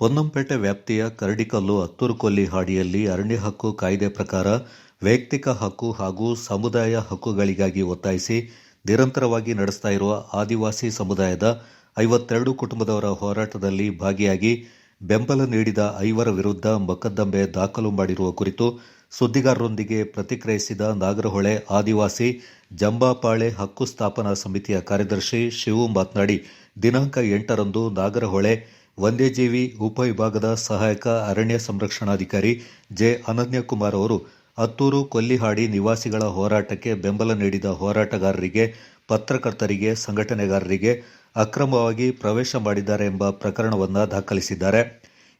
ಪೊನ್ನಂಪೇಟೆ ವ್ಯಾಪ್ತಿಯ ಕರಡಿಕಲ್ಲು ಅತ್ತೂರುಕೊಲ್ಲಿ ಹಾಡಿಯಲ್ಲಿ ಅರಣ್ಯ ಹಕ್ಕು ಕಾಯ್ದೆ ಪ್ರಕಾರ ವೈಯಕ್ತಿಕ ಹಕ್ಕು ಹಾಗೂ ಸಮುದಾಯ ಹಕ್ಕುಗಳಿಗಾಗಿ ಒತ್ತಾಯಿಸಿ ನಿರಂತರವಾಗಿ ನಡೆಸ್ತಾ ಇರುವ ಆದಿವಾಸಿ ಸಮುದಾಯದ ಐವತ್ತೆರಡು ಕುಟುಂಬದವರ ಹೋರಾಟದಲ್ಲಿ ಭಾಗಿಯಾಗಿ ಬೆಂಬಲ ನೀಡಿದ ಐವರ ವಿರುದ್ಧ ಮೊಕದ್ದಮೆ ದಾಖಲು ಮಾಡಿರುವ ಕುರಿತು ಸುದ್ದಿಗಾರರೊಂದಿಗೆ ಪ್ರತಿಕ್ರಿಯಿಸಿದ ನಾಗರಹೊಳೆ ಆದಿವಾಸಿ ಜಂಬಾಪಾಳೆ ಹಕ್ಕು ಸ್ಥಾಪನಾ ಸಮಿತಿಯ ಕಾರ್ಯದರ್ಶಿ ಶಿವು ಮಾತನಾಡಿ, ದಿನಾಂಕ ಎಂಟರಂದು ನಾಗರಹೊಳೆ ವನ್ಯಜೀವಿ ಉಪವಿಭಾಗದ ಸಹಾಯಕ ಅರಣ್ಯ ಸಂರಕ್ಷಣಾಧಿಕಾರಿ ಜೆ ಅನನ್ಯಕುಮಾರ್ ಅವರು ಹತ್ತೂರು ಕೊಲ್ಲಿಹಾಡಿ ನಿವಾಸಿಗಳ ಹೋರಾಟಕ್ಕೆ ಬೆಂಬಲ ನೀಡಿದ ಹೋರಾಟಗಾರರಿಗೆ, ಪತ್ರಕರ್ತರಿಗೆ, ಸಂಘಟನೆಗಾರರಿಗೆ ಅಕ್ರಮವಾಗಿ ಪ್ರವೇಶ ಮಾಡಿದ್ದಾರೆ ಎಂಬ ಪ್ರಕರಣವನ್ನು ದಾಖಲಿಸಿದ್ದಾರೆ.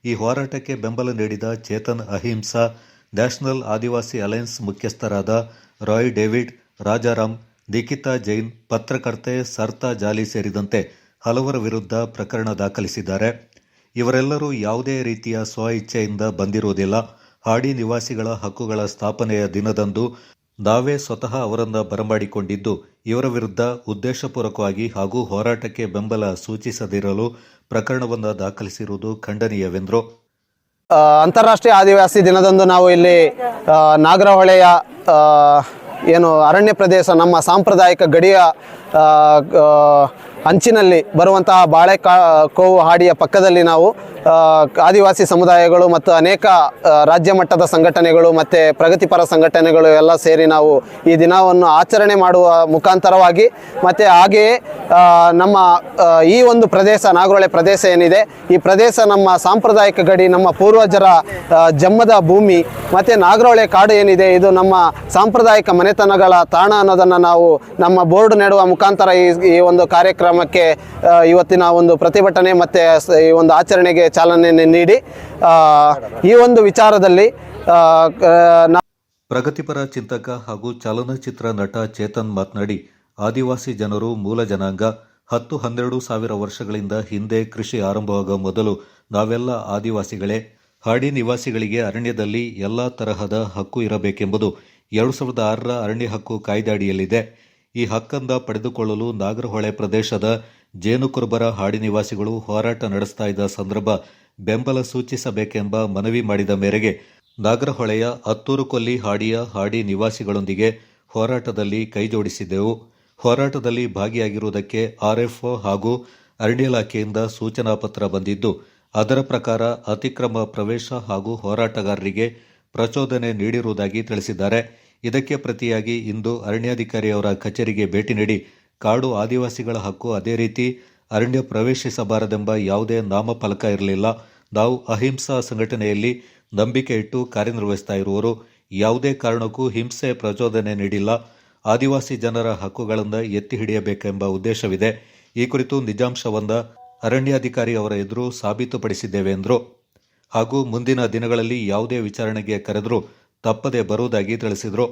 ಈ ಹೋರಾಟಕ್ಕೆ ಬೆಂಬಲ ನೀಡಿದ ಚೇತನ್ ಅಹಿಂಸಾ, ನ್ಯಾಷನಲ್ ಆದಿವಾಸಿ ಅಲಯನ್ಸ್ ಮುಖ್ಯಸ್ಥರಾದ ರಾಯ್ ಡೇವಿಡ್, ರಾಜಾರಾಮ್ ನಿಖಿತಾ ಜೈನ್, ಪತ್ರಕರ್ತೆ ಸರ್ತಾ ಜಾಲಿ ಸೇರಿದಂತೆ ಹಲವರ ವಿರುದ್ಧ ಪ್ರಕರಣ ದಾಖಲಿಸಿದ್ದಾರೆ. ಇವರೆಲ್ಲರೂ ಯಾವುದೇ ರೀತಿಯ ಸ್ವ ಇಚ್ಛೆಯಿಂದ ಬಂದಿರುವುದಿಲ್ಲ. ಹಾಡಿ ನಿವಾಸಿಗಳ ಹಕ್ಕುಗಳ ಸ್ಥಾಪನೆಯ ದಿನದಂದು ನಾವೇ ಸ್ವತಃ ಅವರನ್ನು ಬರಮಾಡಿಕೊಂಡಿದ್ದು, ಇವರ ವಿರುದ್ಧ ಉದ್ದೇಶಪೂರ್ವಕವಾಗಿ ಹಾಗೂ ಹೋರಾಟಕ್ಕೆ ಬೆಂಬಲ ಸೂಚಿಸದಿರಲು ಪ್ರಕರಣವನ್ನು ದಾಖಲಿಸಿರುವುದು ಖಂಡನೀಯವೆಂದರು. ಅಂತಾರಾಷ್ಟ್ರೀಯ ಆದಿವಾಸಿ ದಿನದಂದು ನಾವು ಇಲ್ಲಿ ನಾಗರಹೊಳೆಯ ಏನು ಅರಣ್ಯ ಪ್ರದೇಶ, ನಮ್ಮ ಸಾಂಪ್ರದಾಯಿಕ ಗಡಿಯ ಅಂಚಿನಲ್ಲಿ ಬರುವಂತಹ ಬಾಳೆ ಕೋವು ಹಾಡಿಯ ಪಕ್ಕದಲ್ಲಿ ನಾವು ಆದಿವಾಸಿ ಸಮುದಾಯಗಳು ಮತ್ತು ಅನೇಕ ರಾಜ್ಯ ಮಟ್ಟದ ಸಂಘಟನೆಗಳು ಮತ್ತು ಪ್ರಗತಿಪರ ಸಂಘಟನೆಗಳು ಎಲ್ಲ ಸೇರಿ ನಾವು ಈ ದಿನವನ್ನು ಆಚರಣೆ ಮಾಡುವ ಮುಖಾಂತರವಾಗಿ ಮತ್ತು ಹಾಗೆಯೇ ನಮ್ಮ ಈ ಒಂದು ಪ್ರದೇಶ, ನಾಗರಹೊಳೆ ಪ್ರದೇಶ ಏನಿದೆ, ಈ ಪ್ರದೇಶ ನಮ್ಮ ಸಾಂಪ್ರದಾಯಿಕ ಗಡಿ, ನಮ್ಮ ಪೂರ್ವಜರ ಜಮ್ಮದ ಭೂಮಿ ಮತ್ತು ನಾಗರಹೊಳೆ ಕಾಡು ಏನಿದೆ, ಇದು ನಮ್ಮ ಸಾಂಪ್ರದಾಯಿಕ ಮನೆತನಗಳ ತಾಣ ಅನ್ನೋದನ್ನು ನಾವು ನಮ್ಮ ಬೋರ್ಡ್ ನೆಡುವ ಮುಖಾಂತರ ಈ ಒಂದು ಕಾರ್ಯಕ್ರಮಕ್ಕೆ ಇವತ್ತಿನ ಒಂದು ಪ್ರತಿಭಟನೆ ಮತ್ತು ಈ ಒಂದು ಆಚರಣೆಗೆ ಚಾಲನೆ ನೀಡಿ. ಈ ಒಂದು ವಿಚಾರದಲ್ಲಿ ಪ್ರಗತಿಪರ ಚಿಂತಕ ಹಾಗೂ ಚಲನಚಿತ್ರ ನಟ ಚೇತನ್ ಮಾತನಾಡಿ, ಆದಿವಾಸಿ ಜನರು ಮೂಲ ಜನಾಂಗ. ಹತ್ತು ಹನ್ನೆರಡು ಸಾವಿರ ವರ್ಷಗಳಿಂದ ಹಿಂದೆ ಕೃಷಿ ಆರಂಭವಾಗುವ ಮೊದಲು ನಾವೆಲ್ಲ ಆದಿವಾಸಿಗಳೇ. ಹಾಡಿ ನಿವಾಸಿಗಳಿಗೆ ಅರಣ್ಯದಲ್ಲಿ ಎಲ್ಲ ತರಹದ ಹಕ್ಕು ಇರಬೇಕೆಂಬುದು ಎರಡು ಸಾವಿರದ ಆರರ ಅರಣ್ಯ ಹಕ್ಕು ಕಾಯ್ದೆ ಅಡಿಯಲ್ಲಿದೆ ಈ ಹಕ್ಕಂದ ಪಡೆದುಕೊಳ್ಳಲು ನಾಗರಹೊಳೆ ಪ್ರದೇಶದ ಜೇನುಕುರುಬರ ಹಾಡಿ ನಿವಾಸಿಗಳು ಹೋರಾಟ ನಡೆಸ್ತಾ ಇದ್ದ ಸಂದರ್ಭ ಬೆಂಬಲ ಸೂಚಿಸಬೇಕೆಂಬ ಮನವಿ ಮಾಡಿದ ಮೇರೆಗೆ ನಾಗರಹೊಳೆಯ ಹತ್ತೂರು ಕೊಲ್ಲಿ ಹಾಡಿಯ ಹಾಡಿ ನಿವಾಸಿಗಳೊಂದಿಗೆ ಹೋರಾಟದಲ್ಲಿ ಕೈಜೋಡಿಸಿದ್ದೆವು. ಹೋರಾಟದಲ್ಲಿ ಭಾಗಿಯಾಗಿರುವುದಕ್ಕೆ ಆರ್ಎಫ್ಒ ಹಾಗೂ ಅರಣ್ಯ ಇಲಾಖೆಯಿಂದ ಸೂಚನಾ ಪತ್ರ ಬಂದಿದ್ದು, ಅದರ ಪ್ರಕಾರ ಅತಿಕ್ರಮ ಪ್ರವೇಶ ಹಾಗೂ ಹೋರಾಟಗಾರರಿಗೆ ಪ್ರಚೋದನೆ ನೀಡಿರುವುದಾಗಿ ತಿಳಿಸಿದ್ದಾರೆ. ಇದಕ್ಕೆ ಪ್ರತಿಯಾಗಿ ಇಂದು ಅರಣ್ಯಾಧಿಕಾರಿಯವರ ಕಚೇರಿಗೆ ಭೇಟಿ ನೀಡಿ ಕಾಡು ಆದಿವಾಸಿಗಳ ಹಕ್ಕು ಅದೇ ರೀತಿ ಅರಣ್ಯ ಪ್ರವೇಶಿಸಬಾರದೆಂಬ ಯಾವುದೇ ನಾಮಫಲಕ ಇರಲಿಲ್ಲ. ನಾವು ಅಹಿಂಸಾ ಸಂಘಟನೆಯಲ್ಲಿ ನಂಬಿಕೆ ಇಟ್ಟು ಕಾರ್ಯನಿರ್ವಹಿಸ್ತಾ ಇರುವವರು ಯಾವುದೇ ಕಾರಣಕ್ಕೂ ಹಿಂಸೆ ಪ್ರಚೋದನೆ ನೀಡಿಲ್ಲ. ಆದಿವಾಸಿ ಜನರ ಹಕ್ಕುಗಳನ್ನು ಎತ್ತಿ ಹಿಡಿಯಬೇಕೆಂಬ ಉದ್ದೇಶವಿದೆ. ಈ ಕುರಿತು ನಿಜಾಂಶವೊಂದ ಅರಣ್ಯಾಧಿಕಾರಿ ಅವರ ಎದುರು ಸಾಬೀತುಪಡಿಸಿದ್ದೇವೆ ಎಂದರು. ಹಾಗೂ ಮುಂದಿನ ದಿನಗಳಲ್ಲಿ ಯಾವುದೇ ವಿಚಾರಣೆಗೆ ಕರೆದರೂ ತಪ್ಪದೆ ಬರುವುದಾಗಿ ತಿಳಿಸಿದರು.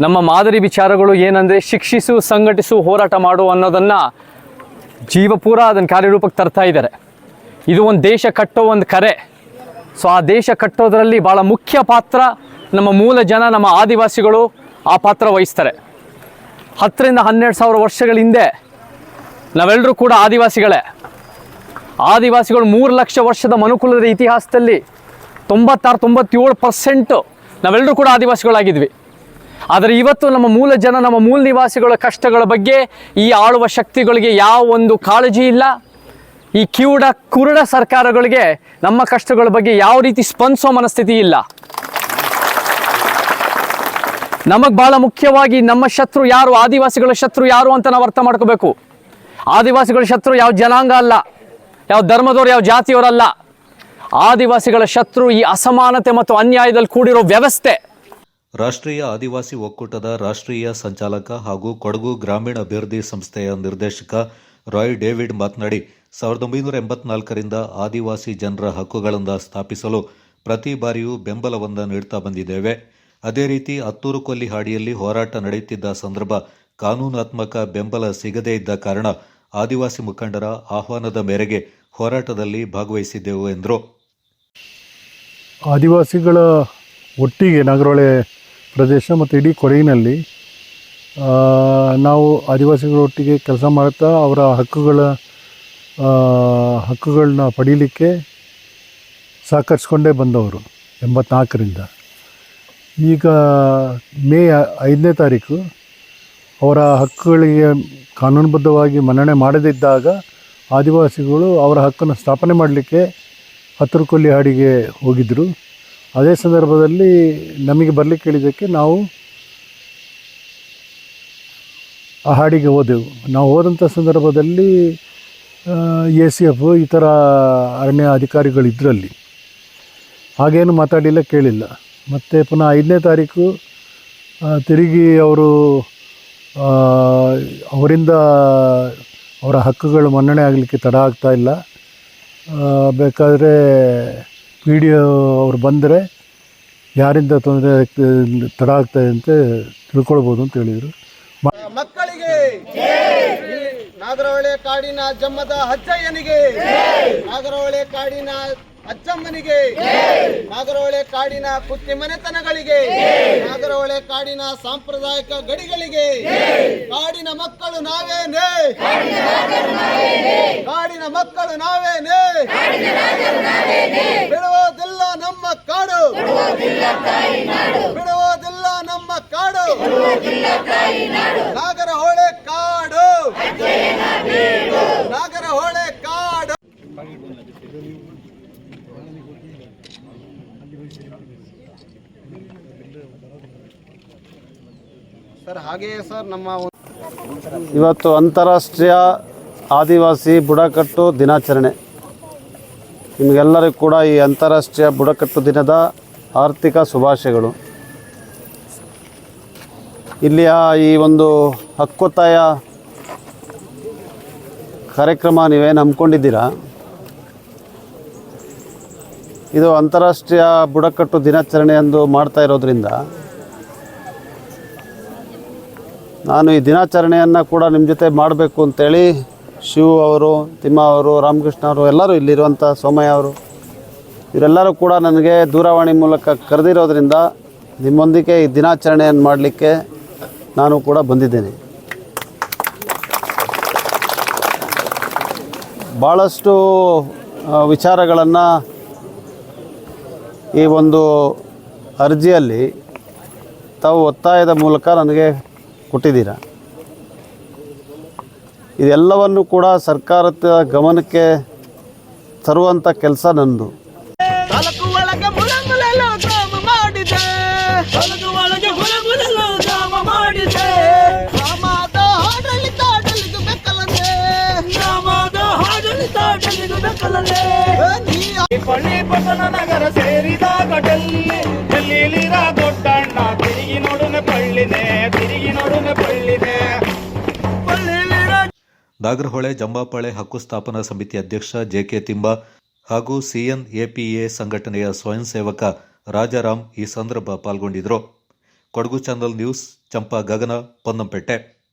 ನಮ್ಮ ಮಾದರಿ ವಿಚಾರಗಳು ಏನಂದರೆ ಶಿಕ್ಷಿಸು, ಸಂಘಟಿಸು, ಹೋರಾಟ ಮಾಡು ಅನ್ನೋದನ್ನು ಜೀವಪೂರ ಅದನ್ನು ಕಾರ್ಯರೂಪಕ್ಕೆ ತರ್ತಾ ಇದ್ದಾರೆ. ಇದು ಒಂದು ದೇಶ ಕಟ್ಟೋ ಒಂದು ಕರೆ. ಸೊ ಆ ದೇಶ ಕಟ್ಟೋದರಲ್ಲಿ ಭಾಳ ಮುಖ್ಯ ಪಾತ್ರ ನಮ್ಮ ಮೂಲ ಜನ, ನಮ್ಮ ಆದಿವಾಸಿಗಳು ಆ ಪಾತ್ರ ವಹಿಸ್ತಾರೆ. ಹತ್ತರಿಂದ ಹನ್ನೆರಡು ಸಾವಿರ ವರ್ಷಗಳ ಹಿಂದೆ ನಾವೆಲ್ಲರೂ ಕೂಡ ಆದಿವಾಸಿಗಳೇ. ಆದಿವಾಸಿಗಳು ಮೂರು ಲಕ್ಷ ವರ್ಷದ ಮನುಕುಲದ ಇತಿಹಾಸದಲ್ಲಿ ತೊಂಬತ್ತಾರು, ತೊಂಬತ್ತೇಳು ಪರ್ಸೆಂಟು ನಾವೆಲ್ಲರೂ ಕೂಡ ಆದಿವಾಸಿಗಳಾಗಿದ್ವಿ. ಆದರೆ ಇವತ್ತು ನಮ್ಮ ಮೂಲ ಜನ, ನಮ್ಮ ಮೂಲ ನಿವಾಸಿಗಳ ಕಷ್ಟಗಳ ಬಗ್ಗೆ ಈ ಆಳುವ ಶಕ್ತಿಗಳಿಗೆ ಯಾವ ಒಂದು ಕಾಳಜಿ ಇಲ್ಲ. ಈ ಕಿವುಡ ಕುರುಡ ಸರ್ಕಾರಗಳಿಗೆ ನಮ್ಮ ಕಷ್ಟಗಳ ಬಗ್ಗೆ ಯಾವ ರೀತಿ ಸ್ಪಂದಿಸೋ ಮನಸ್ಥಿತಿ ಇಲ್ಲ. ನಮಗೆ ಬಹಳ ಮುಖ್ಯವಾಗಿ ನಮ್ಮ ಶತ್ರು ಯಾರು, ಆದಿವಾಸಿಗಳ ಶತ್ರು ಯಾರು ಅಂತ ನಾವು ಅರ್ಥ ಮಾಡ್ಕೋಬೇಕು. ಆದಿವಾಸಿಗಳ ಶತ್ರು ಯಾವ ಜನಾಂಗ ಅಲ್ಲ, ಯಾವ ಧರ್ಮದವ್ರು, ಯಾವ ಜಾತಿಯವರಲ್ಲ ಆದಿವಾಸಿಗಳ ಶತ್ರು ಈ ಅಸಮಾನತೆ ಮತ್ತು ಅನ್ಯಾಯದಲ್ಲಿ ಕೂಡಿರೋ ವ್ಯವಸ್ಥೆ. ರಾಷ್ಟ್ರೀಯ ಆದಿವಾಸಿ ಒಕ್ಕೂಟದ ರಾಷ್ಟ್ರೀಯ ಸಂಚಾಲಕ ಹಾಗೂ ಕೊಡಗು ಗ್ರಾಮೀಣ ಅಭಿವೃದ್ಧಿ ಸಂಸ್ಥೆಯ ನಿರ್ದೇಶಕ ರಾಯ್ ಡೇವಿಡ್ ಮಾತನಾಡಿ, ಸಾವಿರದ ಒಂಬೈನೂರ ಎಂಬತ್ನಾಲ್ಕರಿಂದ ಆದಿವಾಸಿ ಜನರ ಹಕ್ಕುಗಳನ್ನು ಸ್ಥಾಪಿಸಲು ಪ್ರತಿ ಬಾರಿಯೂ ಬೆಂಬಲವನ್ನು ನೀಡ್ತಾ ಬಂದಿದ್ದೇವೆ. ಅದೇ ರೀತಿ ಹತ್ತೂರು ಕೊಲ್ಲಿ ಹಾಡಿಯಲ್ಲಿ ಹೋರಾಟ ನಡೆಯುತ್ತಿದ್ದ ಸಂದರ್ಭ ಕಾನೂನಾತ್ಮಕ ಬೆಂಬಲ ಸಿಗದೇ ಇದ್ದ ಕಾರಣ ಆದಿವಾಸಿ ಮುಖಂಡರ ಆಹ್ವಾನದ ಮೇರೆಗೆ ಹೋರಾಟದಲ್ಲಿ ಭಾಗವಹಿಸಿದ್ದೆವು ಎಂದರು. ಆದಿವಾಸಿಗಳ ಒಟ್ಟಿಗೆ ನಾಗರಹೊಳೆ ಪ್ರದೇಶ ಮತ್ತು ಇಡೀ ಕೊಡಗಿನಲ್ಲಿ ನಾವು ಆದಿವಾಸಿಗಳ ಒಟ್ಟಿಗೆ ಕೆಲಸ ಮಾಡ್ತಾ ಅವರ ಹಕ್ಕುಗಳ ಹಕ್ಕುಗಳನ್ನ ಪಡೀಲಿಕ್ಕೆ ಸಹಕರಿಸ್ಕೊಂಡೇ ಬಂದವರು ಎಂಬತ್ನಾಲ್ಕರಿಂದ. ಈಗ ಮೇ ಐದನೇ ತಾರೀಕು ಅವರ ಹಕ್ಕುಗಳಿಗೆ ಕಾನೂನುಬದ್ಧವಾಗಿ ಮನ್ನಣೆ ಮಾಡದಿದ್ದಾಗ ಆದಿವಾಸಿಗಳು ಅವರ ಹಕ್ಕನ್ನು ಸ್ಥಾಪನೆ ಮಾಡಲಿಕ್ಕೆ ಹತ್ತರಕೊಲ್ಲಿ ಹಾಡಿಗೆ ಹೋಗಿದ್ದರು ಅದೇ ಸಂದರ್ಭದಲ್ಲಿ ನಮಗೆ ಬರಲಿಕ್ಕೆ ಹೇಳಿದ್ದಕ್ಕೆ ನಾವು ಆ ಹಾಡಿಗೆ ಹೋದೆವು. ನಾವು ಹೋದಂಥ ಸಂದರ್ಭದಲ್ಲಿ ಎ ಸಿ ಎಫ್ ಈ ಥರ ಅರಣ್ಯ ಅಧಿಕಾರಿಗಳು ಇದ್ರಲ್ಲಿ ಹಾಗೇನು ಮಾತಾಡಿಲ್ಲ ಕೇಳಿಲ್ಲ. ಮತ್ತು ಪುನಃ ಐದನೇ ತಾರೀಕು ತಿರುಗಿ ಅವರು ಅವರಿಂದ ಅವರ ಹಕ್ಕುಗಳು ಮನ್ನಣೆ ಆಗಲಿಕ್ಕೆ ತಡ ಆಗ್ತಾ ಇಲ್ಲ. ಬೇಕಾದರೆ ಪಿ ಡಿ ಅವ್ರು ಬಂದರೆ ಯಾರಿಂದ ತೊಂದರೆ ತಡ ಆಗ್ತಾಯಿದೆ ಅಂತ ತಿಳ್ಕೊಳ್ಬೋದು ಅಂತ ಹೇಳಿದರು. ಮಕ್ಕಳಿಗೆ ನಾಗರಹೊಳೆ ಕಾಡಿನ ಜಮ್ಮದ ಹಚ್ಚಯ್ಯನಿಗೆ ನಾಗರಹೊಳೆ ಕಾಡಿನ ಅಜ್ಜಮ್ಮನಿಗೆ. ನಾಗರಹೊಳೆ ಕಾಡಿನ ಕುತ್ತಿ ಮನೆತನಗಳಿಗೆ. ನಾಗರಹೊಳೆ ಕಾಡಿನ ಸಾಂಪ್ರದಾಯಿಕ ಗಡಿಗಳಿಗೆ. ಕಾಡಿನ ಮಕ್ಕಳು ನಾವೇನೇ. ಕಾಡಿನ ಮಕ್ಕಳು ನಾವೇನೇ. ಬಿಡುವುದಿಲ್ಲ ನಮ್ಮ ಕಾಡು. ಬಿಡುವುದಿಲ್ಲ ನಮ್ಮ ಕಾಡು ನಾಗರಹೊಳೆ ಕಾಡು ನಾಗರಹೊಳೆ ಕಾಡು ಸರ್ ನಮ್ಮ ಇವತ್ತು ಅಂತಾರಾಷ್ಟ್ರೀಯ ಆದಿವಾಸಿ ಬುಡಕಟ್ಟು ದಿನಾಚರಣೆ. ನಿಮಗೆಲ್ಲರಿಗೂ ಕೂಡ ಈ ಅಂತಾರಾಷ್ಟ್ರೀಯ ಬುಡಕಟ್ಟು ದಿನದ ಆರ್ಥಿಕ ಶುಭಾಶಯಗಳು. ಇಲ್ಲಿಯ ಈ ಒಂದು ಹಕ್ಕೊತ್ತಾಯ ಕಾರ್ಯಕ್ರಮ ನೀವೇನು ಹಮ್ಮಿಕೊಂಡಿದ್ದೀರಾ ಇದು ಅಂತಾರಾಷ್ಟ್ರೀಯ ಬುಡಕಟ್ಟು ದಿನಾಚರಣೆ ಎಂದು ಮಾಡ್ತಾ ಇರೋದ್ರಿಂದ ನಾನು ಈ ದಿನಾಚರಣೆಯನ್ನು ಕೂಡ ನಿಮ್ಮ ಜೊತೆ ಮಾಡಬೇಕು ಅಂತೇಳಿ ಶಿವ ಅವರು, ತಿಮ್ಮ ಅವರು, ರಾಮಕೃಷ್ಣ ಅವರು, ಎಲ್ಲರೂ ಇಲ್ಲಿರುವಂಥ ಸೋಮಯ್ಯ ಅವರು. ಇವರೆಲ್ಲರೂ ಕೂಡ ನನಗೆ ದೂರವಾಣಿ ಮೂಲಕ ಕರೆದಿರೋದ್ರಿಂದ ನಿಮ್ಮೊಂದಿಗೆ ಈ ದಿನಾಚರಣೆಯನ್ನು ಮಾಡಲಿಕ್ಕೆ ನಾನು ಕೂಡ ಬಂದಿದ್ದೇನೆ. ಭಾಳಷ್ಟು ವಿಚಾರಗಳನ್ನು ಈ ಒಂದು ಅರ್ಜಿಯಲ್ಲಿ ತಾವು ಒತ್ತಾಯದ ಮೂಲಕ ನನಗೆ ಕೊಟ್ಟಿದ್ದೀರಾ? ಇದೆಲ್ಲವನ್ನು ಕೂಡ ಸರ್ಕಾರದ ಗಮನಕ್ಕೆ ತರುವಂಥ ಕೆಲಸ ನಂದು. ನಗರ ಡೆಲ್ಲಿ ಡೆಲ್ಲಿಲಿರ ದೊಡ್ಡಣ್ಣ, ತಿರುಗಿ ನೋಡನೆ ಪಳ್ಳಿನೇ ನಾಗರಹೊಳೆ ಜಂಬಾಪಾಳೆ ಹಕ್ಕು ಸ್ಥಾಪನಾ ಸಮಿತಿ ಅಧ್ಯಕ್ಷ ಜೆಕೆ ತಿಂಬ ಹಾಗೂ ಸಿಎನ್ ಎಪಿಎ ಸಂಘಟನೆಯ ಸ್ವಯಂ ಸೇವಕ ರಾಜಾರಾಮ್ ಈ ಸಂದರ್ಭ ಪಾಲ್ಗೊಂಡಿದ್ದರು. Kodagu channel news, Champa Gagana, Ponnampet.